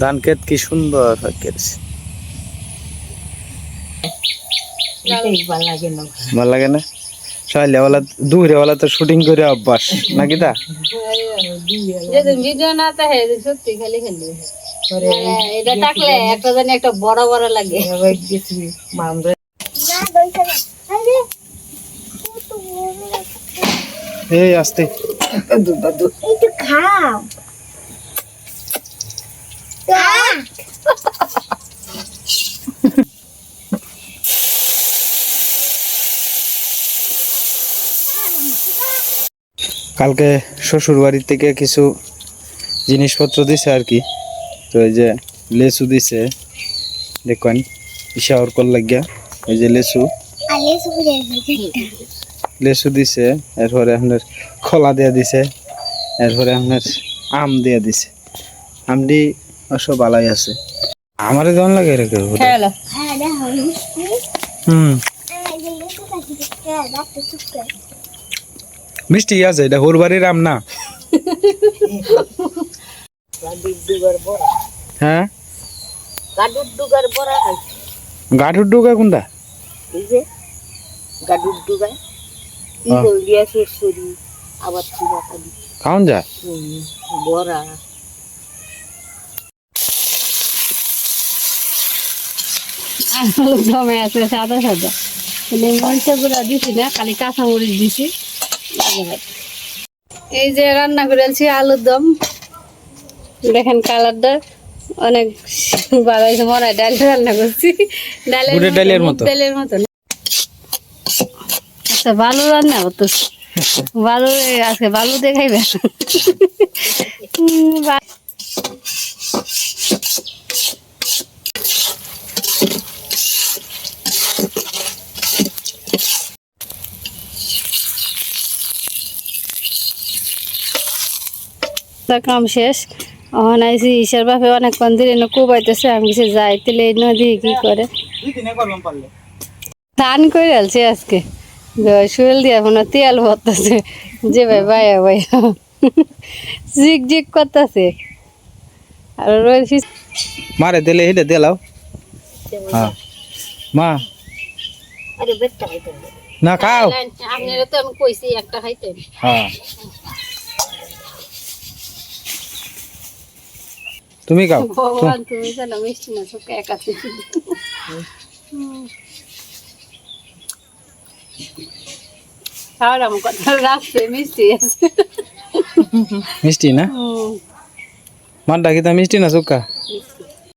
ধান ক্ষেত কি সুন্দর কেটেছে। ভালো লাগে না। সকালেবেলা দুপুরেবেলা তো শুটিং করে অভ্যাস নাকি তা? ভিডিও না থাকে সত্যি খালি খালি। এটা থাকলে একটা জানি একটা বড় বড় লাগে। এই আসতে। খাও। কালকে শ্বশুর বাড়ির থেকে কিছু জিনিসপত্র দিছে আর কি। তো এই যে লেচু দিছে দেখুন ইশাওর কল লাগিয়া এই যে সুপুরে লেচু দিছে এরপরে আপনার খোলা দিয়া দিছে এরপরে আপনার আম দিয়া দিছে। আমটি অবশ্য ভালাই আছে। আমারে যেমন লাগে খেলো হ্যাঁ হুম। হ্যাঁ মিষ্টি আছে এটা হোর বাড়ির আম না। হ্যাঁ? গাডুর ডুগার বড়া ডুকা কোনটা? এই যে গাডুর আবার চিরা খালি খাওন যা। বড়া। আলুর দমে আছে সাদা সাদা। মানে মরিচা গুঁড়া দিছি না খালি কাঁচা মরিচ দিছি। এই যে রান্না করেছি আলুর দম। দেখেন কালারটা অনেক হয়েছে মনে হয় ডাল রান্না করছি। ডালের ডালের মতো। ডালের মতো? আচ্ছা ভালো রান্না করতো। ভালো আজকে ভালো দেখাইবে। তা কাম শেষ। এখন আইসি ঈশার বাপে অনেকক্ষণ ধরে এনে কুবাইতেছে আমি কিছু যাই তেলে এই নদী কি করে? ধান করে আলছে আজকে। শুয়েল দিয়ে এখন তেল ভরতেছে। যে ভাই ভাইয়া ভাইয়া। জিক জিক করতেছে। আর রয়েছি মারে দিলে হেঁটে দিলাও হ্যাঁ। মা। না খাও। আপনারা তো আমি কইছি একটা খাইতেন হ্যাঁ। তুমি গাও ভগবান তুমি জানো মিষ্টি না চোখে একা খাওয়ার আমার কথা রাখছে মিষ্টি আছে। মিষ্টি না? মার ডাকি তা মিষ্টি না মিষ্টি।